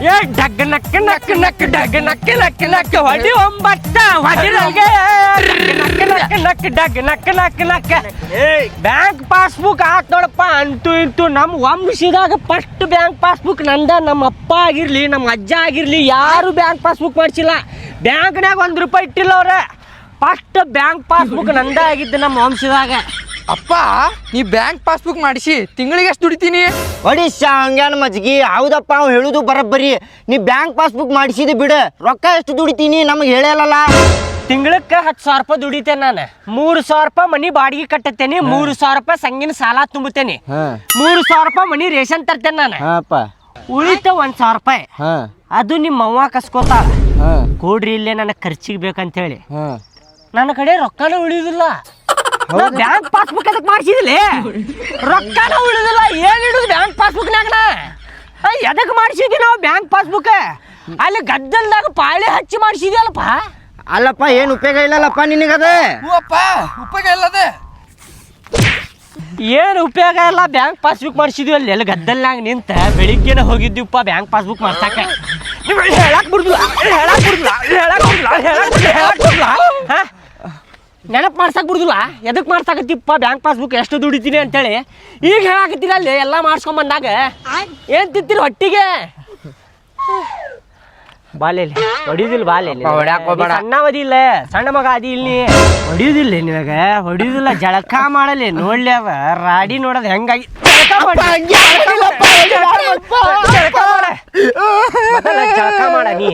ಏ ಡಗ್ ನಕ್ ನಕ್ ನಕ್ ಡಗ್ ನಕ್ ನಕ್ ನಕ್ ಹೊಡಿ ಒಂಬತ್ತ ಹೊಡಿ ನನಗೆ. ನಕ್ ನಕ್ ನಕ್ ಡಗ್ ನಕ್ ನಕ್ ನಕ್. ಬ್ಯಾಂಕ್ ಪಾಸ್ಬುಕ್ ಹಾಕ್ ನೋಡಪ್ಪ ಅಂತೂ ಇಂತೂ ನಮ್ಮ ವಂಶದಾಗ ಫಸ್ಟ್ ಬ್ಯಾಂಕ್ ಪಾಸ್ಬುಕ್ ನಂದ. ನಮ್ಮ ಅಪ್ಪ ಆಗಿರ್ಲಿ ನಮ್ಮ ಅಜ್ಜ ಆಗಿರ್ಲಿ ಯಾರು ಬ್ಯಾಂಕ್ ಪಾಸ್ಬುಕ್ ಮಾಡ್ಸಿಲ್ಲ. ಬ್ಯಾಂಕ್ನಾಗ ಒಂದ್ ರೂಪಾಯಿ ಇಟ್ಟಿಲ್ಲ ಅವ್ರೆ. ಫಸ್ಟ್ ಬ್ಯಾಂಕ್ ಪಾಸ್ಬುಕ್ ನಂದ ಆಗಿದ್ದು ನಮ್ಮ ವಂಶದಾಗ. ಅಪ್ಪ ನೀ ಬ್ಯಾಂಕ್ ಪಾಸ್ಬುಕ್ ಮಾಡಿಸಿ ತಿಂಗಳಿಗೆ ಎಷ್ಟು ದುಡಿತೀನಿ? ಒಡಿಶಾ ಹಂಗ್ಯಾನ ಮಜ್ಗಿ ಹೌದಪ್ಪ ಅವ್ ಹೇಳುದು ಬರಬ್ಬರಿ. ನೀ ಬ್ಯಾಂಕ್ ಪಾಸ್ಬುಕ್ ಮಾಡಿಸಿದ ಬಿಡ ರೊಕ್ಕ ಎಷ್ಟು ದುಡಿತೀನಿ ನಮಗೆ ಹೇಳಲ್ಲ ತಿಂಗಳಕ್ಕೆ ಹತ್ತು ಸಾವಿರ ರೂಪಾಯಿ ದುಡಿತೇನೆ ನಾನು. ಮೂರು ಸಾವಿರ ರೂಪಾಯಿ ಮನಿ ಬಾಡಿಗೆ ಕಟ್ಟತೇನೆ ಮೂರು ಸಾವಿರ ರೂಪಾಯಿ ಸಂಗಿನ ಸಾಲ ತುಂಬುತ್ತೇನೆ. ಮೂರು ಸಾವಿರ ರೂಪಾಯಿ ಮನಿ ರೇಷನ್ ತರ್ತೇನೆ ನಾನು. ಹಾಪ ಉಳಿತ ಒಂದ್ ಸಾವಿರ ರೂಪಾಯಿ. ಹಾ. ಅದು ನಿಮ್ಮ ಅವ್ವ ಕಸ್ಕೋತಾಳ ಹಾ. ಕೊಡ್ರಿ ಇಲ್ಲೇ ನನಗೆ ಖರ್ಚಿಗೆ ಬೇಕಂತ ಹೇಳಿ ಹಾ. ನನ್ನ ಕಡೆ ರೊಕ್ಕನೂ ಉಳಿಯುದಿಲ್ಲ ಬ್ಯಾಂಕ್ ಪಾಸ್ಬುಕ್ ಅದಕ್ಕೆ ಮಾಡಿಸಿದಿಲ್ಲ ರೊಕ್ಕನ ಉಳಿದಿಲ್ಲ ಏನ್ ಇಡುದು ಬ್ಯಾಂಕ್ ಪಾಸ್ಬುಕ್ ನಾ ಆ, ಎದಕ್ ಮಾಡಿಸಿದ್ವಿ ನಾವು ಬ್ಯಾಂಕ್ ಪಾಸ್ಬುಕ್? ಅಲ್ಲಿ ಗದ್ದಲ್ದಾಗ ಪಾಳೆ ಹಚ್ಚಿ ಮಾಡಿಸಿದ್ಯಲ್ಲಪ್ಪ? ಅಲ್ಲಪ್ಪ ಏನು ಉಪಯೋಗ ಇಲ್ಲಲ್ಲಪ್ಪ ನಿನಗದೆ? ಹೂವಪ್ಪ ಉಪಯೋಗ ಇಲ್ಲದೆ. ಏನು ಉಪಯೋಗ ಇಲ್ಲ ಬ್ಯಾಂಕ್ ಪಾಸ್ಬುಕ್ ಮಾಡಿಸಿದ್ವಿ ಅಲ್ಲಿ. ಎಲ್ಲ ಗದ್ದಲ್ನಾಗ ನಿಂತ ಬೆಳಿಗ್ಗೆನ ಹೋಗಿದ್ದೀವಪ್ಪ ಬ್ಯಾಂಕ್ ಪಾಸ್ಬುಕ್ ಮಾಡ್ಸಕ್ಕೆ ನೀವು ಹೇಳಕ್ ಬಿಡುದಿಲ್ಲ ಹೇಳಕ್ ಬಿಡುದಿಲ್ಲ ಹೇಳಕ್ ಬಿಡುದಿಲ್ಲ ಹೇಳಕ್ ಬಿಡುದಿಲ್ಲ ಹೇಳಕ್ ಬಿಡುದಿಲ್ಲ. ಹಾ? ನೆನಪು ಮಾಡ್ಸಕ್ ಬಿಡುದಿಲ್ಲ. ಎದಕ್ಕೆ ಮಾಡ್ಸಕತ್ತಿಪ್ಪ? ಬ್ಯಾಂಕ್ ಪಾಸ್ಬುಕ್ ಎಷ್ಟು ದುಡಿತೀನಿ ಅಂತೇಳಿ. ಈಗ ಹೇಳಾಕತ್ತೀರ ಅಲ್ಲಿ ಎಲ್ಲ ಮಾಡ್ಸ್ಕೊಂಡ್ ಬಂದಾಗ? ಏನ್ ತಿಂತೀರಿ ಹೊಟ್ಟಿಗೆ? ಬಾಲೇಲಿ. ಹೊಡಿಯುದಿಲ್ಲ ಬಾಲೇಲಿ. ಹೊಡ್ಯಾಕೋಬೇಡ ಹೊಡ್ಯಾಕ್ ಹೋಗ್ಬೇಡ. ಸಣ್ಣ ಮದಿಲ್ಲ ಸಣ್ಣ ಮಗ ಅದಿ ಇಲ್ಲಿ. ಹೊಡಿಯುದಿಲ್ಲ ನಿನಗ ಹೊಡಿಯುದಿಲ್ಲ ಜಳಕ ಮಾಡಲಿ. ನೋಡ್ಲಿ ಅವ. ರಾಡಿ ನೋಡೋದು ಹೆಂಗಾಗಿ ಜಳಕ ಮಾಡ ನೀ.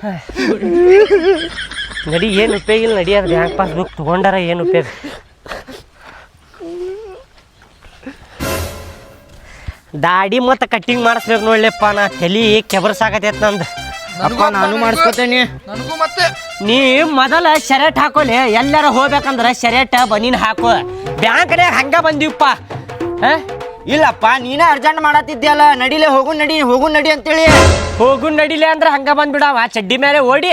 ನಡಿ ಏನು ಉಪಯೋಗ ಇಲ್ಲ ನಡಿ ಅದು ಬ್ಯಾಂಕ್ ಪಾಸ್ಬುಕ್ ತಗೊಂಡಾರ ಏನು ಉಪಯೋಗ? ದಾಡಿ ಮತ್ತು ಕಟ್ಟಿಂಗ್ ಮಾಡಿಸ್ಬೇಕು ನೋಡ್ಲಿಪ್ಪ ನಾ ತಲಿ ಕೆಬರ್ಸಾಕತೈತ್ ನಂದು. ಅಪ್ಪ ನಾನು ಮಾಡಿಸ್ಕೊತೇನಿ ನನಗೂ ಮತ್ತೆ. ನೀ ಮೊದಲ ಶರ್ಟ್ ಹಾಕೋಲಿ ಎಲ್ಲಾರ ಹೋಗ್ಬೇಕಂದ್ರ ಶರ್ಟ್ ಬನೀನ್ ಹಾಕು. ಬ್ಯಾಂಕ್ ಹಂಗ ಬಂದಿವಪ್ಪ. ಹಾ? ಇಲ್ಲಪ್ಪ ನೀನೇ ಅರ್ಜೆಂಟ್ ಮಾಡತ್ತಿದ್ಯಲ್ಲ ನಡಿಲೆ ಹೋಗು ನಡಿ ಹೋಗು ನಡಿ ಅಂತೇಳಿ. ಹೋಗು ನಡಿಲೆ ಅಂದ್ರೆ ಹಂಗ ಬಂದ್ಬಿಡವ ಚಡ್ಡಿ ಮೇಲೆ ಓಡಿ.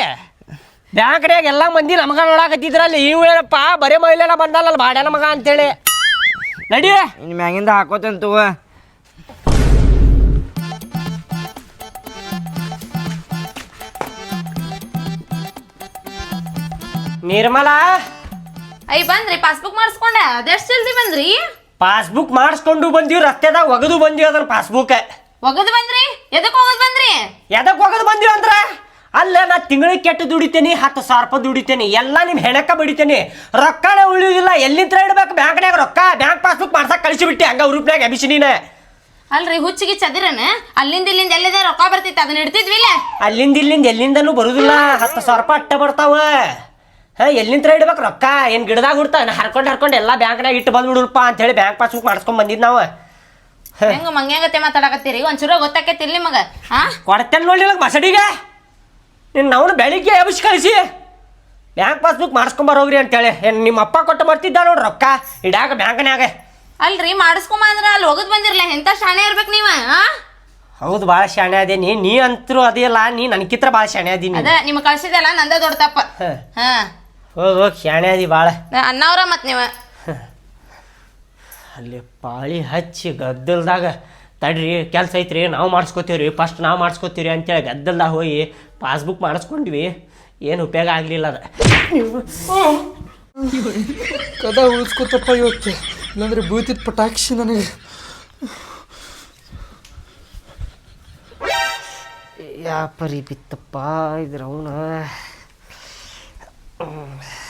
ಬ್ಯಾಂಕ್ನ್ಯಾಗ ಎಲ್ಲ ಮಂದಿ ನಮಗ ನೋಡಾಕತ್ತಿದ್ರಲ್ಲಿ ಇವು ಏನಪ್ಪ ಬರೇ ಮೈಲೇನ ಬಂದಲ್ಲ ಬಾಡ್ಯಾನ ಮಗ ಅಂತೇಳಿ. ನಡಿ. ಇನ್ ಮ್ಯಾಗಿಂದ ಹಾಕೋತಂತ ತಗೋ. ನಿರ್ಮಲಾ? ಐ ಬಂದ್ರಿ ಪಾಸ್ಬುಕ್ ಮಾಡಿಸ್ಕೊಂಡೆ ಅದೆಷ್ಟು ಜಲ್ದಿ ಬಂದ್ರಿ? ಪಾಸ್ಬುಕ್ ಮಾಡಿಸ್ಕೊಂಡು ಬಂದೀವಿ ರಸ್ತೆದಾಗ ಒಗದು ಬಂದೀವಿ ಅದನ್ನ ಪಾಸ್ಬುಕ್ ಒಗದ್ ಬಂದ್ರಿ? ಎದಕ್ ಹೋಗದ್ ಬಂದ್ರಿ? ಎದಕ್ ಒಗದು ಬಂದೀವಿ ಅಂದ್ರ? ಅಲ್ಲ ನಾ ತಿಂಗಳಿಗೆ ಕೆಟ್ಟು ದುಡಿತೇನಿ ಹತ್ತು ಸಾವಿರ ರೂಪಾಯಿ ದುಡಿತೇನಿ ಎಲ್ಲ ನಿಮ್ಮ ಹೆಣಕ ಬಡಿತೇನಿ. ರೊಕ್ಕನೇ ಉಳಿಯುದಿಲ್ಲ ಎಲ್ಲಿಂದ ಇಡ್ಬೇಕು? ಬ್ಯಾಂಕ್ನ್ಯಾಗ ರೊಕ್ಕ ಬ್ಯಾಂಕ್ ಪಾಸ್ಬುಕ್ ಮಾಡ್ಸಕ್ ಕಳಿಸಿಬಿಟ್ಟಿ ಹಂಗ ಉರುಪ್ನ್ಯಾಗ ಎಬಿಸಿ ನೀನ. ಅಲ್ರಿ ಹುಚ್ಚಿಗೆ ಚದಿರನ? ಅಲ್ಲಿಂದ ಇಲ್ಲಿಂದ ಎಲ್ಲಿದೆ ರೊಕ್ಕ ಬರ್ತಿತ್ತು ಅದನ್ನ ಇಡ್ತಿದ್ವಿಲ್ಲ? ಅಲ್ಲಿಂದ ಇಲ್ಲಿಂದ ಎಲ್ಲಿಂದನೂ ಬರುದಿಲ್ಲ ಹತ್ತು ಸಾವಿರ ರೂಪಾಯಿ ಅಟ್ಟ ಬರ್ತಾವ. ಹಾ ಎಲ್ಲಿಂದ ಇಡ್ಬೇಕು ರೊಕ್ಕ? ಏನು ಗಿಡದಾಗ ಹುಡ್ತಾ? ಹರ್ಕೊಂಡು ಹರ್ಕೊಂಡು ಎಲ್ಲ ಬ್ಯಾಂಕ್ನಾಗ ಇಟ್ಟು ಬಂದ್ಬಿಡುಲ್ಪ ಅಂತ ಅಂತೇಳಿ ಬ್ಯಾಂಕ್ ಪಾಸ್ಬುಕ್ ಮಾಡಿಸ್ಕೊಂಡು ಬಂದಿದ್ದು ನಾವು. ಹೆಂಗ ಮಂಗ್ಯಾಂಗತ್ತೆ ಮಾತಾಡಕತ್ತೀರಿ? ಒಂಚೂರ ಗೊತ್ತಾಕೈತಿಲ್ ಮಗ ಹಾ ಕೊಡ್ತೇನೆ ನೋಡಿಲ್ಲ ಮಸಡಿಗೆ? ನಿನ್ನ ನಾವು ಬೆಳಿಗ್ಗೆ ಎಬಸ್ ಕಳಿಸಿ. ಬ್ಯಾಂಕ್ ಪಾಸ್ಬುಕ್ ಮಾಡಿಸ್ಕೊಂಡ್ ಹೋಗ್ರಿ ಅಂತೇಳಿ. ಏನು ನಿಮ್ಮ ಅಪ್ಪ ಕೊಟ್ಟು ಬರ್ತಿದ್ದ ನೋಡ್ರಿ ರೊಕ್ಕ? ಇಡಾಕ ಬ್ಯಾಂಕ್ನ್ಯಾಗ. ಅಲ್ರಿ ಮಾಡಿಸ್ಕೊಂಬ ಅಂದ್ರೆ ಅಲ್ಲಿ ಹೋಗೋದು ಬಂದಿರಲ್ಲ ಎಂತ ಶಾಣೆ ಇರ್ಬೇಕು ನೀವು ಹಾ ಹೌದು ಭಾಳ ಶಾಣೆ ಅದೇನಿ. ನೀ ಅಂತರೂ ಅದಿಲ್ಲ ನೀ ನನಗಿತ್ರ ಭಾಳ ಶಾಣೆ ಅದೀನಿ. ಅದ ನಿಮ್ ಕಳ್ಸಿದಲ್ಲ ನಂದ ದೊಡ್ಡ ತಪ್ಪ. ಹ. ಹೋಗಿ ಹೋಗಿ ಶಾಣೆ ಅದಿ ಭಾಳ ಅನ್ನವ್ರ ಮತ್ ನೀವ? ಅಲ್ಲಿ ಪಾಳಿ ಹಚ್ಚಿ ಗದ್ದಲ್ದಾಗ ತಡ್ರಿ ಕೆಲಸ ಐತ್ರಿ ನಾವು ಮಾಡಿಸ್ಕೋತೀವ್ರಿ ಫಸ್ಟ್ ನಾವು ಮಾಡಿಸ್ಕೋತೀವಿ ಅಂತೇಳಿ ಗದ್ದಲ್ದಾಗ ಹೋಗಿ ಪಾಸ್ಬುಕ್ ಮಾಡಿಸ್ಕೊಂಡ್ವಿ. ಏನು ಉಪಯೋಗ ಆಗಲಿಲ್ಲ ಅದ. ಕದ ಉಳಿಸ್ಕೊತಪ್ಪ ಇವತ್ತು. ಇಲ್ಲಾಂದ್ರೆ ಬೀಳ್ತಿದ್ ಪಟಾಕ್ಷಿ ನನಗೆ. ಯಾಪರಿ ಬಿತ್ತಪ್ಪ ಇದ್ರ ಅವನ. Oh.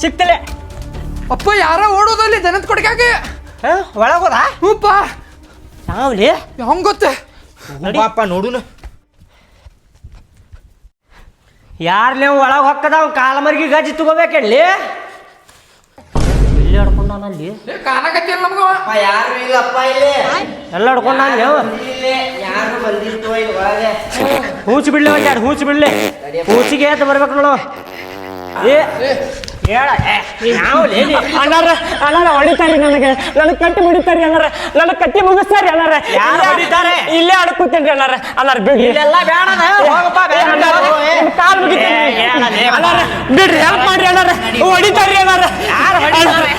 ಸಿಕ್ತಲೆ ಅಪ್ಪ ಯಾರ ಓಡೋದಲ್ಲಿ ದನದ ಕೊಡಕಾಗೆ ಹಾಂ ಒಳಗೋದ? ಹೂಪ ಯಾವ್ಲಿ? ಹಂಗ ಗೊತ್ತೆ? ನೋಡು. ನೋಡುನ. ನೀವು ಒಳಗೆ ಹೊಕ್ಕದ ಅವ್ನು ಕಾಲ ಮರ್ಗಿ ಗಜ್ಜಿ ತಗೋಬೇಕಲ್ಲಿ ಇಲ್ಲಿ ಹಿಡ್ಕೊಂಡಾನಲ್ಲಿ ಕಾಣಕತ್ತಿಲ್ಲ ನಮ್ಗ ಯಾರು ಇಲ್ಲಪ್ಪ ಇಲ್ಲಿ. ಎಲ್ಲ ಹಿಡ್ಕೊಂಡಾನ ಯಾರು ಯಾರು ಬಂದಿರ್ತೋ ಇಲ್ಲಿ ಒಳಗೆ ಹೂಚ್ ಬಿಡ್ಲಿ ಒಂದ್ ಎರಡು ಹೂಚ್ ಬಿಡ್ಲಿ. ಹೂಚಿಗೆ ಅಂತ ಬರ್ಬೇಕು ನೋಡು. ಏ. ಅಣ್ಣಾರ ಅಣ್ಣಾರ ಹೊಡಿತಾರ್ರಿ ನನಗೆ. ನನಗೆ ಕಟ್ಟಿ ಮುಡಿತಾರೆ ಅಣ್ಣಾರ. ನನಗೆ ಕಟ್ಟಿ ಮುಗಿಸ್ತಾರ್ರಿ ಅಣ್ಣಾರ. ಯಾರು ಹೊಡಿತಾರೆ? ಇಲ್ಲೇ ಅಡ್ಕೂತೇನ್ರಿ ಅಣ್ಣಾರ. ಅಣ್ಣಾರ ಬಿಡ್ರಿ. ಬೇಡದ ಬೇಡ ಕಾಲ್ ಮುಗಿತೀನಿ ಅಣ್ಣಾರ ಬಿಡ್ರಿ ಹೆಲ್ಪ್ ಮಾಡ್ರಿ ಅಣ್ಣಾರ. ಹೊಡಿತಾರ್ರಿ ಅಣ್ಣಾರ. ಯಾರ್ ಹೊಡಿತಾರೆ?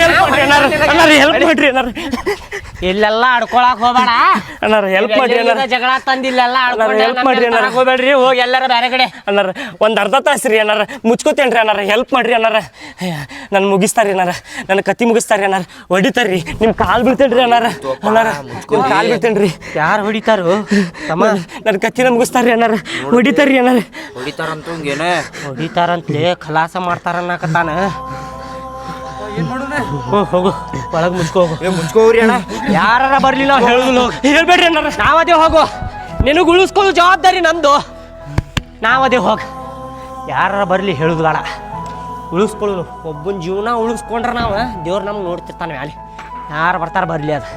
ಹೆಲ್ಪ್ ಮಾಡ್ರಿ ಅಣ್ಣಾರ ಅಣ್ಣಾರ ಹೆಲ್ಪ್ ಮಾಡ್ರಿ ಅಣ್ಣ ಇಲ್ಲೆಲ್ಲ ಆಡ್ಕೊಳಕ್ ಹೋಗ್ಬೇಡ. ಅಣ್ಣಾರ ಹೆಲ್ಪ್ ಮಾಡ್ರಿ ಅಣ್ಣ. ಇಲ್ಲೆಲ್ಲ ಜಗಳ ತಂದಿಲ್ಲೆಲ್ಲ ಅಣ್ಣಾರ ಹೆಲ್ಪ್ ಮಾಡ್ರಿ ಅಣ್ಣಾರ ಹೋಗಬೇಡ್ರಿ ಹೋಗಿ ಎಲ್ಲಾರ ಬೇರೆ ಕಡೆ. ಅಣ್ಣಾರ ಒಂದು ಅರ್ಧ ತಾಸು ರೀ ಅಣ್ಣಾರ ಮುಚ್ಕೋತೇನ್ರಿ ಅಣ್ಣಾರ ಹೆಲ್ಪ್ ಮಾಡ್ರಿ ಅಣ್ಣಾರ ನನ್ ಮುಗಿಸ್ತಾರಿ ಅಣ್ಣಾರ ನನ್ನ ಕತ್ತಿ ಮುಗಿಸ್ತಾರಿ ಅಣ್ಣಾರ ಹೊಡಿತಾರ್ರಿ. ನಿಮ್ಮ ಕಾಲ್ ಬೀಳ್ತೇನ್ರಿ ಅಣ್ಣಾರ ಅಣ್ಣಾರ ನಿಮ್ಮ ಕಾಲ್ ಬೀಳ್ತೇನ್ರಿ. ಯಾರು ಹೊಡಿತಾರು? ತಮ್ಮ? ನನ್ನ ಕತ್ತಿನ ಮುಗಿಸ್ತಾರ್ರಿ ಅಣ್ಣಾರ ಹೊಡಿತಾರ್ರಿ ಅಣ್ಣಾರ ಹೊಡಿತಾರಂತ ಏನೇ? ಹೊಡಿತಾರಂತ್ಲೇ ಖಲಾಸ ಮಾಡ್ತಾರನ್ನಕತ್ತಾನ ಮಾಡೋಣ ಹೋಗು. ಒಳಗ್ ಮುಚ್ಕೋ ಹೋಗು. ಮುಚ್ಕೋರಿ ಅಣ್ಣ. ಯಾರ ಬರ್ಲಿಲ್ಲ ನಾವು ಹೇಳುದಿಲ್ಲ ಹೋಗು. ಹೇಳ್ಬೇಡ್ರಿ ಅಣ್ಣ ನಾವದೇ ಹೋಗು. ನಿನಗೆ ಉಳಿಸ್ಕೊಳ್ಳೋ ಜವಾಬ್ದಾರಿ ನಮ್ದು ನಾವದೇ ಹೋಗ. ಯಾರ ಬರ್ಲಿ ಹೇಳುದು ಬೇಡ. ಉಳಿಸ್ಕೊಳ್ಳೋದು. ಒಬ್ಬನ ಜೀವನ ಉಳಿಸ್ಕೊಂಡ್ರೆ ನಾವು ದೇವ್ರು ನಮ್ಗೆ ನೋಡ್ತಿರ್ತಾನೆ ಮ್ಯಾಲೆ. ಯಾರು ಬರ್ತಾರ ಬರಲಿ ಅದು.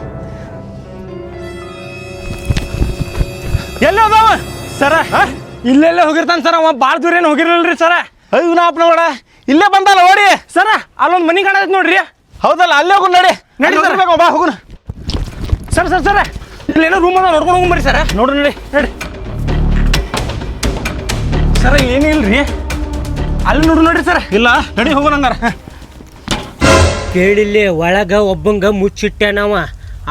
ಎಲ್ಲ ಅದಾವ? ಸರ ಇಲ್ಲೆಲ್ಲ ಹೋಗಿರ್ತಾನೆ ಸರ. ಅವ ಭಾಳ ದೂರ ಏನು ರೀ ಸರ? ಅಯ್ಯೋ ನಾಪ್ನ ನೋಡ ಇಲ್ಲೇ ಬಂದಲ್ಲ ಓಡಿ. ಸರ ಅಲ್ಲೊಂದು ಮನಿ ಕಾಣತ್ ನೋಡ್ರಿ. ಹೌದಲ್ಲ ಅಲ್ಲೇ ಹೋಗು ನಡಿ. ನಡಿ ಸರ್. ಬಾ ಹೋಗುನ. ಸರ್ ಸರ್ ಸರ. ಇಲ್ಲೇನೋ ರೂಮ್ ಅದ ನೋಡ್ಕೊಂಡು ಹೋಗ್ಬರಿ ಬರ್ರಿ ಸರ. ನೋಡ್ರಿ ನಡಿ. ನಡಿ. ಸರ ಏನೂ ಇಲ್ರಿ? ಅಲ್ಲಿ ನೋಡ್ರಿ ನೋಡ್ರಿ ಸರ್. ಇಲ್ಲ ನಡಿ ಹೋಗೋಣ ಹಂಗಾರ. ಕೇಳಿಲ್ಲಿ ಒಳಗ ಒಬ್ಬಂಗ ಮುಚ್ಚಿಟ್ಟೆನವ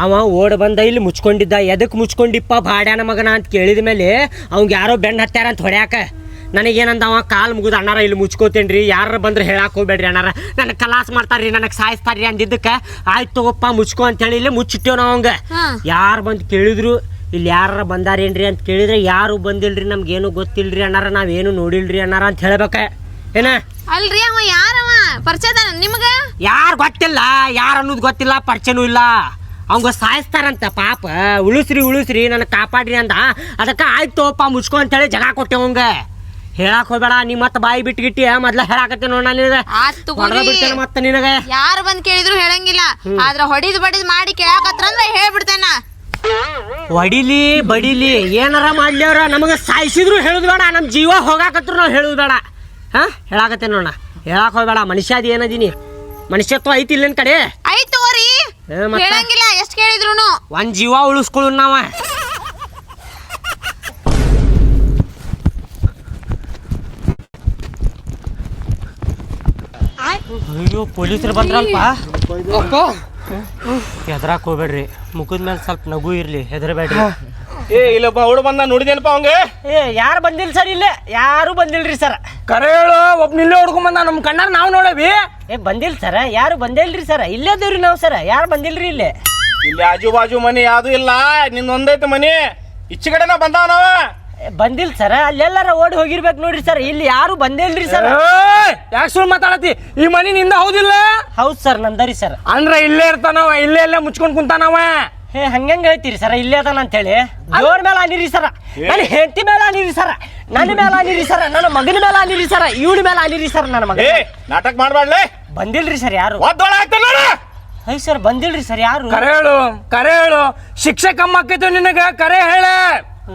ಅವ ಓಡ್ ಬಂದ ಇಲ್ಲಿ ಮುಚ್ಕೊಂಡಿದ್ದ. ಎದಕ್ಕೆ ಮುಚ್ಕೊಂಡಿಪ್ಪ ಬಾಡ್ಯಾನ ಮಗನ ಅಂತ ಕೇಳಿದ ಮೇಲೆ ಅವ್ಗೆ ಯಾರೋ ಬೆಣ್ಣ ಹತ್ಯಾರ ಅಂತ ಹೊಡ್ಯಾಕ. ನನಗೇನಂದ ಅವ? ಕಾಲ್ ಮುಗಿದು ಅಣ್ಣಾರ ಇಲ್ಲಿ ಮುಚ್ಕೋತೇನ್ರಿ. ಯಾರು ಬಂದ್ರೆ ಹೇಳಕ್ ಹೋಗ್ಬೇಡ್ರಿ ಅಣ್ಣಾರ. ನನಗೆ ಕಲಾಸ್ ಮಾಡ್ತಾರ್ರಿ ನನಗೆ ಸಾಯಿಸ್ತಾರ್ರಿ ಅಂದಿದ್ದಕ್ಕೆ. ಆಯ್ತು ತಗೋಪ್ಪ ಮುಚ್ಕೋ ಅಂತ ಹೇಳಿ ಇಲ್ಲಿ ಮುಚ್ಚಿಟ್ಟೇವ್ ನಾವು ಅವಂಗ ಯಾರು ಬಂದು ಕೇಳಿದ್ರು ಇಲ್ಲಿ ಯಾರು ಬಂದಾರೇನ್ರಿ ಅಂತ ಕೇಳಿದ್ರೆ ಯಾರು ಬಂದಿಲ್ರಿ ನಮ್ಗೇನು ಗೊತ್ತಿಲ್ರಿ ಅಣ್ಣಾರ ನಾವೇನು ನೋಡಿಲ್ರಿ ಅಣ್ಣಾರ ಅಂತ ಹೇಳ್ಬೇಕ. ಏನ? ಅಲ್ರಿ ಅವ ಯಾರವ ಪರಿಚಯ ನಿಮ್ಗ? ಯಾರು ಗೊತ್ತಿಲ್ಲ ಯಾರು ಅನ್ನೋದು ಗೊತ್ತಿಲ್ಲ ಪರಿಚಯನೂ ಇಲ್ಲ. ಅವಂಗ ಸಾಯಿಸ್ತಾರಂತ ಪಾಪ. ಉಳಿಸ್ರಿ ಉಳಿಸ್ರಿ ನನಗೆ ಕಾಪಾಡ್ರಿ ಅಂದ. ಅದಕ್ಕೆ ಆಯ್ತು ಅಪ್ಪ ಮುಚ್ಕೊ ಅಂತೇಳಿ ಜಗ ಕೊಟ್ಟೆ ಅವಂಗ. ಹೇಳಕ್ ಹೋಗ್ಬೇಡ ನೀ ಮತ್ತೆ ಬಾಯಿ ಬಿಟ್ಗಿಟ್ಟಿ ಮೊದ್ಲ ಹೇಳಾಕತ್ತೆ ನೋಡ ನಿನಗೆ. ಆತ್ ತಗೋರಿ. ಬಿಡ್ತೇನೆ ಮತ್ತೆ ನಿನಗೆ. ಯಾರು ಬಂದ್ ಕೇಳಿದ್ರು ಹೇಳಂಗಿಲ್ಲ. ಆದ್ರೆ ಹೊಡಿದ್ ಬಡಿದ್ ಮಾಡಿ ಕೇಳಾಕತ್ರಂದ್ರ ಹೇಳ್ಬಿಡ್ತೇನ ಹೊಡಿಲಿ ಬಡಿಲಿ ಏನಾರ ಮಾಡ್ಲಿ ಅವ್ರ ನಮಗೆ ಸಾಯಿಸಿದ್ರು ಹೇಳುದು ಬೇಡ ನಮ್ಮ ಜೀವ ಹೋಗಾಕತ್ರು ನಾವು ಹೇಳುದು ಬೇಡ. ಹಾ ಹೇಳಾಕತ್ತೆ ನೋಡ ಹೇಳಕ್ ಹೋಗ್ಬೇಡ ಮನುಷ್ಯದ ಏನದೀನಿ. ಮನುಷ್ಯತ್ವ ಐತಿ ಇಲ್ಲೇನ್ ಕಡೆ? ಆಯ್ತ್ ತಗೋರಿ. ಏ ಮತ್ತ? ಹೇಳಂಗಿಲ್ಲ ಎಷ್ಟ್ ಕೇಳಿದ್ರುನು. ಒಂದ್ ಜೀವ ಉಳಿಸ್ಕೊಳ್ಳು ನಾವ. ಅಯ್ಯೋ ಪೊಲೀಸರು ಬಂದ್ರಲ್ಪ? ಅಪ್ಪ. ಹೆದ್ರಾಕ್ ಹೋಗ್ಬೇಡ್ರಿ. ಮುಖದ ಮೇಲೆ ಸ್ವಲ್ಪ ನಗು ಇರ್ಲಿ ಹೆದರ್ಬೇಡ್ರಿ. ಏ ಇಲ್ಲಪ್ಪ ಅವಳು ಬಂದ ನೋಡಿದೇನಪ್ಪ ಅವಂಗ? ಏ ಯಾರು ಬಂದಿಲ್ಲ ಸರ್ ಇಲ್ಲೇ? ಯಾರು ಬಂದಿಲ್ರಿ ಸರ್. ಕರೆ ಹೇಳು ಒಬ್ಬ ನಿಲ್ಲೇ ಹುಡ್ಕೊಂಡ್ ಬಂದ ನಮ್ಮ ಕಣ್ಣಾರ ನಾವು ನೋಡೇವಿ. ಏ ಬಂದಿಲ್ಲ ಸರ್ ಯಾರು ಬಂದಿಲ್ರಿ ಸರ್? ಇಲ್ಲೇ ಅದೇವ್ರಿ ನಾವು ಸರ್ ಯಾರು ಬಂದಿಲ್ರಿ ಇಲ್ಲೇ? ಇಲ್ಲಿ ಆಜು ಬಾಜು ಮನಿ ಯಾವುದು ಇಲ್ಲ ನಿನ್ನೊಂದೈತೆ ಒಂದೈತೆ ಮನಿ. ಈಚೆ ಕಡೆನ ಬಂದಾವ ನಾವ. ಬಂದಿಲ್ಲ ಸರ್ ಅಲ್ಲೆಲ್ಲಾರ ಓಡಿ ಹೋಗಿರ್ಬೇಕು ನೋಡ್ರಿ ಸರ್ ಇಲ್ಲಿ ಯಾರು ಬಂದಿಲ್ರಿ ಸರ್ ಯಾಕೆ ಸುಳ್ಳು ಮಾತಾಡತಿ ಈ ಮನಿ ನಿಂದ ಹೌದಿಲ್ಲ? ಸರ್ ನಂದರಿ ಸರ್ ಅಂದ್ರೆ ಇಲ್ಲೇ ಇರ್ತಾನವ ಇಲ್ಲೇ ಇಲ್ಲೇ ಮುಚ್ಕೊಂಡ್ ಕುಂತಾನವ ಹೇ ಹಂಗಂಗ ಹೇಳ್ತೀರಿ ಸರ್ ಇಲ್ಲೇ ಅದಾನ ಅಂತ ಹೇಳಿ ದೇವ್ರ ಮೇಲೆ ಅನಿರಿ ಸರ ನನ್ನ ಹೆಂಡತಿ ಮೇಲೆ ಅನಿರಿ ಸರ ನನ್ನ ಮೇಲೆ ಅನಿರಿ ಸರ ನನ್ನ ಮಗನ ಮೇಲೆ ಅನಿರಿ ಸರ ಇವಳ ಮೇಲೆ ಅನಿರಿ ಸರ್ ನನ್ನ ಮಗ ಏ ನಾಟಕ ಬಂದಿಲ್ಲ ಬಂದಿಲ್ರಿ ಸರ್ ಯಾರು? ಒದ್ದೊಳ ಆಗ್ತಾನ ನೋಡು. ಐ ಸರ್ ಬಂದಿಲ್ರಿ ಸರ್ ಯಾರು? ಕರೆ ಹೇಳು ಕರೆ ಹೇಳು. ಶಿಕ್ಷೆ ಕಮ್ಮಿ ಆಕೈತಿ ನಿನಗ ಕರೆ ಹೇಳ.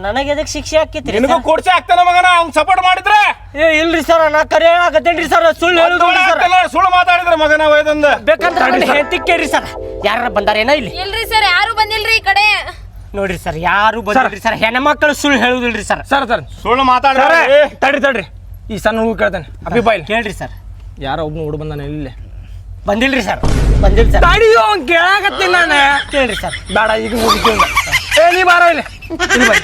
ನನಗೆ ಎದಕ್ಕೆ ಶಿಕ್ಷೆ ಹಾಕಿತ್ರಿ ನಿನಗೂ ಕೊಡ್ಸಿ ಆಗ್ತಾನ ಮಗನ ಅವ್ನ್ ಸಪೋರ್ಟ್ ಮಾಡಿದ್ರೆ? ಏ ಇಲ್ರಿ ಸರ್ ನಾ ಕರೆ ಆಗತ್ತೇನ್ರಿ ಸರ್ ಸುಳ್ಳು ಹೇಳುದು ಸರ್. ಸುಳ್ಳು ಮಾತಾಡಿದ್ರೆ ಮಗನ ಒಯ್ದಂದ ಬೇಕಂತ ಹೆಂಡತಿ ಕೇಳ್ರಿ ಸರ್. ಯಾರ ಬಂದಾರೇನ ಇಲ್ಲಿ? ಇಲ್ರಿ ಸರ್ ಯಾರು ಬಂದಿಲ್ರಿ ಈ ಕಡೆ. ನೋಡ್ರಿ ಸರ್ ಯಾರು ಬಂದಿಲ್ರಿ ಸರ್. ಹೆಣ್ಮಕ್ಳು ಸುಳ್ಳು ಹೇಳುದಿಲ್ರಿ ಸರ್. Sir sir. ಸುಳ್ಳು ಮಾತಾಡ್ತಾರೆ ತಡ್ರಿ ತಡ್ರಿ ಈ ಸಣ್ಣ ಹುಡುಗ ಕೇಳ್ತಾನೆ. ಅಭಿಪಾಯಿಲ್ ಕೇಳ್ರಿ ಸರ್. ಯಾರೋ ಒಬ್ನು ಹುಡುಗ ಬಂದಾನೆ ಇಲ್ಲೇ. ಬಂದಿಲ್ರಿ ಸರ್. ಬಂದಿಲ್ಲ ಸರ್. ತಡಿಯೋ ಅವ್ನ್ ಕೇಳಾಕತ್ತೀನಿ ನಾನು. ಕೇಳ್ರಿ ಸರ್. ಬೇಡ ಈಗ ಮುಗಿತೀನಿ. ಏ ನೀ ಬಾರ ಇಲ್ಲಿ. ಇಲ್ಲಿ ಬಾ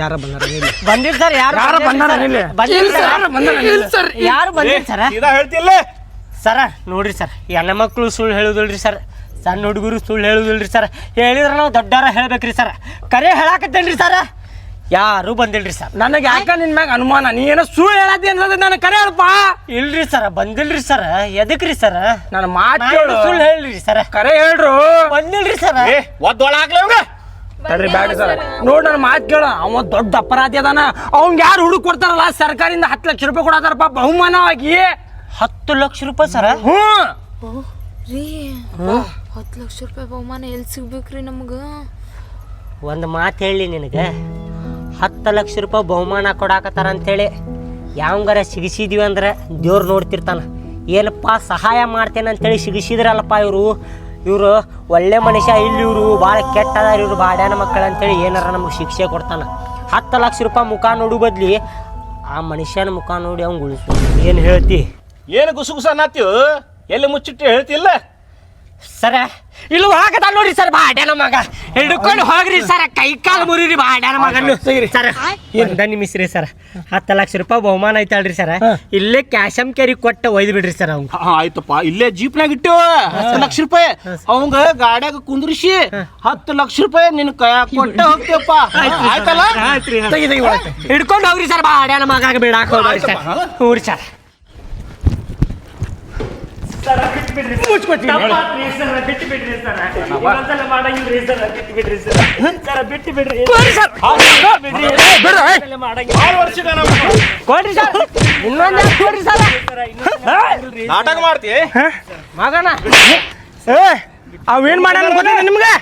ಯಾರ ಬಂದಾರ ಇಲ್ಲಿ ಬಂದಿರ್ ಸರ್ ಯಾರು ಯಾರ ಬಂದಾರ ಇಲ್ಲಿ? ಬಂದಿಲ್ಲ ಇಲ್ಲ ಸರ್. ಬಂದಾರ ಇಲ್ಲಿ. ಯಾರು ಬಂದಿರ್ ಸರ್? ಸೀದಾ ಹೇಳ್ತಿಲ್ಲ ಸರ ನೋಡ್ರಿ ಸರ್ ಹೆಣ್ಮಕ್ಳು ಸುಳ್ಳು ಹೇಳುದಿಲ್ರಿ ಸರ್. ಸಣ್ಣ ಹುಡುಗರು ಸುಳ್ಳು ಹೇಳುದಿಲ್ರಿ ಸರ್. ಹೇಳಿದ್ರೆ ನಾವು ದೊಡ್ಡಾರ ಹೇಳ್ಬೇಕ್ರಿ ಸರ್. ಕರೆ ಹೇಳಾಕತ್ತೇನ್ರಿ ಸರ್? ಯಾರು ಬಂದಿಲ್ರಿ ಸರ್? ನನಗೆ ಯಾಕ ನಿನ್ ಮ್ಯಾಗ ಅನುಮಾನ? ನೀ ಏನೋ ಸುಳ್ಳು ಹೇಳತ್ತಿ ಅನ್ನೋದು ನನಗೆ ಕರೆ ಹೇಳಪ್ಪ. ಇಲ್ರಿ ಸರ್ ಬಂದಿಲ್ರಿ ಸರ್. ಎದಕ್ರಿ ಸರ್? ನಾನು ಮಾತು ಸುಳ್ಳು ಹೇಳ್ರಿ ಸರ್? ಕರೆ ಹೇಳ್ರು. ಬಂದಿಲ್ರಿ ಸರ್. ಏ ಒದ್ದೊಳ ಹಾಕ್ಲಿ ಅವಂಗ ತಡ್ರಿ ಬ್ಯಾಡ ಸರ್. ನೋಡ್ ನನ್ನ ಮಾತು ಕೇಳ. ಅವ ದೊಡ್ಡ ಅಪರಾಧಿ ಅದಾನ. ಅವ್ನ್ ಯಾರು ಹುಡುಕ್ ಕೊಡ್ತಾರಲ್ಲ? ಸರ್ಕಾರದಿಂದ ಹತ್ತು ಲಕ್ಷ ರೂಪಾಯಿ ಕೊಡತಾರಪ್ಪ ಬಹುಮಾನವಾಗಿ. ಹತ್ತು ಲಕ್ಷ ರೂಪಾಯಿ ಸರ್? ಹ್ಞೂ. ರೀ. ಹತ್ತು ಲಕ್ಷ ರೂಪಾಯಿ ಬಹುಮಾನ ಎಲ್ಲಿ ಸಿಗ್ಬೇಕ್ರಿ ನಮ್ಗೆ? ಒಂದು ಮಾತು ಹೇಳಿ ನಿನಗೆ. ಹತ್ತು ಲಕ್ಷ ರೂಪಾಯಿ ಬಹುಮಾನ ಕೊಡಾಕತ್ತಾರ ಅಂತೇಳಿ ಯಾವಂಗಾರ ಸಿಗಿಸಿದೀವಿ ಅಂದ್ರೆ ದೇವ್ರು ನೋಡ್ತಿರ್ತಾನ. ಏನಪ್ಪ ಸಹಾಯ ಮಾಡ್ತೇನೆ ಅಂತೇಳಿ ಸಿಗಿಸಿದ್ರಲ್ಲಪ್ಪ ಇವರು? ಇವರು ಒಳ್ಳೆ ಮನುಷ್ಯ ಇಲ್ಲಿ ಇವರು ಭಾಳ ಕೆಟ್ಟದಾರಿ ಇವರು, ಬಾಡ್ಯಾನ ಮಕ್ಕಳು ಅಂತೇಳಿ ಏನಾರ ನಮಗೆ ಶಿಕ್ಷೆ ಕೊಡ್ತಾನೆ. ಹತ್ತು ಲಕ್ಷ ರೂಪಾಯಿ ಮುಖ ನೋಡು ಬದ್ಲಿ ಆ ಮನುಷ್ಯನ ಮುಖ ನೋಡಿ ಅವ್ನು ಉಳಿಸು ಏನು ಹೇಳ್ತಿ? ಏನು ಗುಸುಗುಸ ಅನ್ನತ್ತೀವಿ ಎಲ್ಲಿ ಮುಚ್ಚಿಟ್ಟು ಹೇಳ್ತಿಲ್ಲ ಸರ ಇಲ್ಲಿ ಹೋಗದ ನೋಡ್ರಿ ಸರ್ ಬಾಡ್ಯಾನ ಮಗ. ಹಿಡ್ಕೊಂಡು ಹೋಗ್ರಿ ಸರ ಕೈ ಕಾಲು ಮುರಿರಿ ಬಾಡ್ಯಾನ ಮಗನು. ಸರ ಒಂದ ನಿಮಿಸ್ರಿ ಸರ್? ಹತ್ತು ಲಕ್ಷ ರೂಪಾಯಿ ಬಹುಮಾನ ಐತಲ್ರಿ ಸರ. ಇಲ್ಲೇ ಕ್ಯಾಶಮ್ ಕೆರಿ ಕೊಟ್ಟ ಒಯ್ದ ಬಿಡ್ರಿ ಸರ್ ಅವ್ನು. ಆಯ್ತಪ್ಪ. ಇಲ್ಲೇ ಜೀಪ್ನಾಗ ಇಟ್ಟು ಹತ್ತು ಲಕ್ಷ ರೂಪಾಯಿ ಅವಂಗ ಗಾಡ್ಯಾಗ ಕುಂದ್ರಿಸಿ ಹತ್ತು ಲಕ್ಷ ರೂಪಾಯಿ ನಿನ್ ಕೈ ಕೊಟ್ಟ ಹೋಗ್ತೇವಪ್ಪ. ಆಯ್ತಲ್ಲ. ಹಿಡ್ಕೊಂಡು ಹೋಗ್ರಿ ಸರ್ ಬಾಡ್ಯಾನ ಮಗ ಬಿಡಾಕ ಹೋಗ್ರಿ ಸರ್. ಹ್ಞೂ ಸರ್. ಕೊಡ್ರಿ ಸರ್. ಇನ್ನೊಂದು ಕೊಡ್ರಿ ಸರ್. ನಾಟಕ ಮಾಡ್ತಿ ಮಗನ ಏ ಅವೇನ್ ಮಾಡ್ಯಾನ ಗೊತ್ತಿಲ್ಲ ನಿಮ್ಗೆ?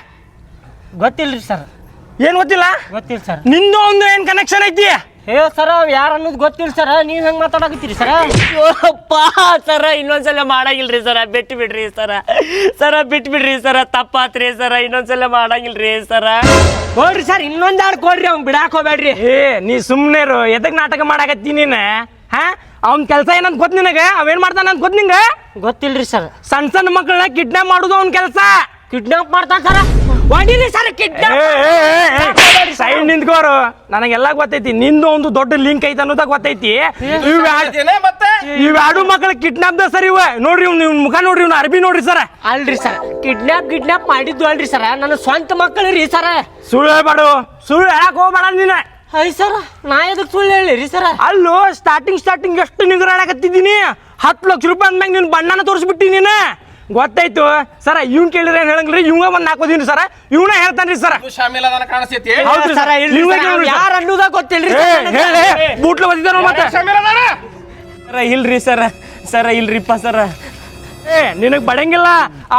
ಗೊತ್ತಿಲ್ರಿ ಸರ್. ಏನ್ ಗೊತ್ತಿಲ್ಲ? ಗೊತ್ತಿಲ್ಲ ಸರ್. ನಿಂದು ಒಂದು ಏನ್ ಕನೆಕ್ಷನ್ ಐತಿ? ಏ ಸರ ಯಾರು ಅನ್ನೋದು ಗೊತ್ತಿಲ್ಲ ಸರ. ನೀವ್ ಹೆಂಗ್ ಮಾತಾಡಕತ್ತೀರಿ ಸರ? ಅಪ್ಪ ಸರ ಇನ್ನೊಂದ್ಸಲ ಮಾಡಂಗಿಲ್ರಿ ಸರ. ಬಿಟ್ಟು ಬಿಡ್ರಿ ಸರ. ಸರ ಬಿಟ್ಟು ಬಿಡ್ರಿ ಸರ. ತಪ್ಪಾತ್ರಿ ಸರ. ಇನ್ನೊಂದ್ಸಲ ಮಾಡಂಗಿಲ್ರಿ ಸರ. ಕೊಡ್ರಿ ಸರ್ ಇನ್ನೊಂದ್ ಯಾರು ಕೊಡ್ರಿ ಅವ್ನ್ ಬಿಡಾಕ್ ಹೋಗ್ಬೇಡ್ರಿ. ಹೇ ನೀ ಸುಮ್ನೆ ಇರು ಎದಕ್ ನಾಟಕ ಮಾಡಾಕತ್ತಿ ನೀನ್? ಹ? ಅವ್ನ ಕೆಲಸ ಏನಂತ ಗೊತ್ತ ನಿನಗ? ಅವೇನ್ ಮಾಡ್ತಾನ ಅಂತ ಗೊತ್ತ ನಿಂಗ? ಗೊತ್ತಿಲ್ರಿ ಸರ್. ಸಣ್ಣ ಸಣ್ಣ ಮಕ್ಕಳನ್ನ ಕಿಡ್ನಾಪ್ ಮಾಡುದು ಅವ್ನ ಕೆಲಸ. ಕಿಡ್ನಾಪ್ ಮಾಡ್ತಾನೆ ಸರ? ಹೊಡಿಲಿ ಸರ್ ಕಿಡ್ನಾಪ್ ಸೈಡ್ ನಿಂತ್ಕೋರು. ನನಗೆಲ್ಲ ಗೊತ್ತೈತಿ ನಿಂದು ಒಂದು ದೊಡ್ಡ ಲಿಂಕ್ ಐತೆ ಅನ್ನೋದ ಗೊತ್ತೈತಿ? ಇವೆರಡು ಮಕ್ಕಳ ಕಿಡ್ನಾಪ್ ಸರ್ ಇವ. ನೋಡ್ರಿ ಇವ್ ಮುಖ ನೋಡ್ರಿ ಇವ್ನ ಅರ್ಬಿ ನೋಡ್ರಿ ಸರ. ಅಲ್ರಿ ಸರ್ ಕಿಡ್ನಾಪ್ ಕಿಡ್ನಾಪ್ ಮಾಡಿದ್ದು ಅಲ್ರಿ ಸರ. ನನ್ನ ಸ್ವಂತ ಮಕ್ಕಳು ರೀ ಸರ. ಸುಳ್ಳು ಹೇಳ್ಬೇಡು. ಸುಳ್ಳು ಹೇಳಕ್ ಹೋಗ್ಬೇಡ ನೀನ. ಐ ಸರ್ ನಾ ಎದಕ್ ಸುಳ್ಳು ಹೇಳಿ ರೀ ಸರ? ಅಲ್ಲೋ ಸ್ಟಾರ್ಟಿಂಗ್ ಸ್ಟಾರ್ಟಿಂಗ್ ಎಷ್ಟು ನಿಗ್ರಾಡಕತ್ತಿದ್ದೀನಿ ಹತ್ತು ಲಕ್ಷ ರೂಪಾಯಿ ಅಂದ್ಮ್ಯಾಗ ನಿನ್ ಬಣ್ಣನ ತೋರಿಸ್ಬಿಟ್ಟಿ ನೀನು. ಗೊತ್ತಾಯ್ತು. ಸರ ಇವ್ನ್ ಕೇಳಿದ್ರೆ ಏನ್ ಹೇಳಂಗ್ರಿ ಇವಂಗ ಒಂದ್ ಹಾಕೋದೀನಿ ಸರ. ಇವನ ಹೇಳ್ತಾನ್ರಿ ಸರ. ಹೌದ್ರಿ ಸರ ಇಲ್ರಿ ನೀವೇ ಸರ್, ಕೇಳ್ರಿ ಸರ್. ಯಾರ್ ಅನ್ನೋದ ಗೊತ್ತಿಲ್ರಿ ಏ, ಹೇಳಿ ಬೂಟ್ಲ ಬಂದಿದ್ದಾನ ಮತ್ತೆ? ಸರ ಇಲ್ರಿ ಸರ. ಸರ ಇಲ್ರಿಪ್ಪ ಸರ. ಏ ನಿನಗ್ ಬಡಂಗಿಲ್ಲ.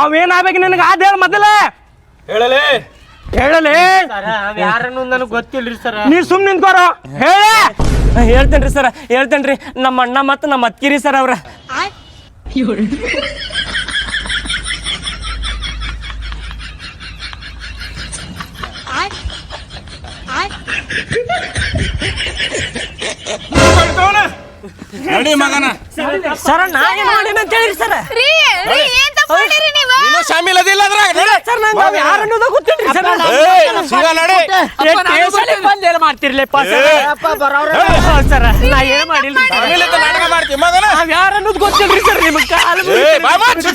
ಅವೇನ್ ಆಗ್ಬೇಕು ನಿನಗ? ಅದ ಹೇಳ ಮೊದಲ. ಹೇಳಲೇ. ಹೇಳಲೇ. ಯಾರ್ ಅನ್ನೋದು ನನಗೆ ಗೊತ್ತಿಲ್ರಿ ಸರ. ನೀ ಸುಮ್ ನಿಂತ್ಕೋರೋ. ಹೇಳ. ಹೇಳ್ತೇನ್ರಿ ಸರ ಹೇಳ್ತೇನ್ರಿ. ನಮ್ಮ ಅಣ್ಣ ಮತ್ತ ನಮ್ಮ ಅತ್ತಿರಿ ಸರ್ ಅವ್ರ. ನಡಿ ಮಗನ. ಸರ ನಾ ಏನ್ ಅಂತ ಹೇಳಿ ಸರ. ರೀ ರೀ ಏನ್ ತಪ್ಪು ಮಾಡಿರಿ ನೀವು? ನೀನು ಶಾಮಿಲ್ ಅದಿಲ್ಲ ಅದ್ರಾಗ. ಸರ್ ನಂಗೆ ಯಾರ್ ಅನ್ನೋದ ಗೊತ್ತಿಲ್ರಿ ಸರ್ ಬಂದೇನು ಮಾಡ್ತಿರ್ಲಿಪ್ಪ ಸರ್. ಸರ. ನಾ ಏನು ಮಾಡಿಲ್ರಿ ನಾಟಕ ಮಾಡ್ತಿ ಮಗನ? ನಾವ್ ಯಾರು ಅನ್ನೋದು ಗೊತ್ತಿಲ್ರಿ ಸರ್ ನಿಮ್ಗೆ ಕಾಲು ಏ, ಬಾ ಮಚ್ಚ.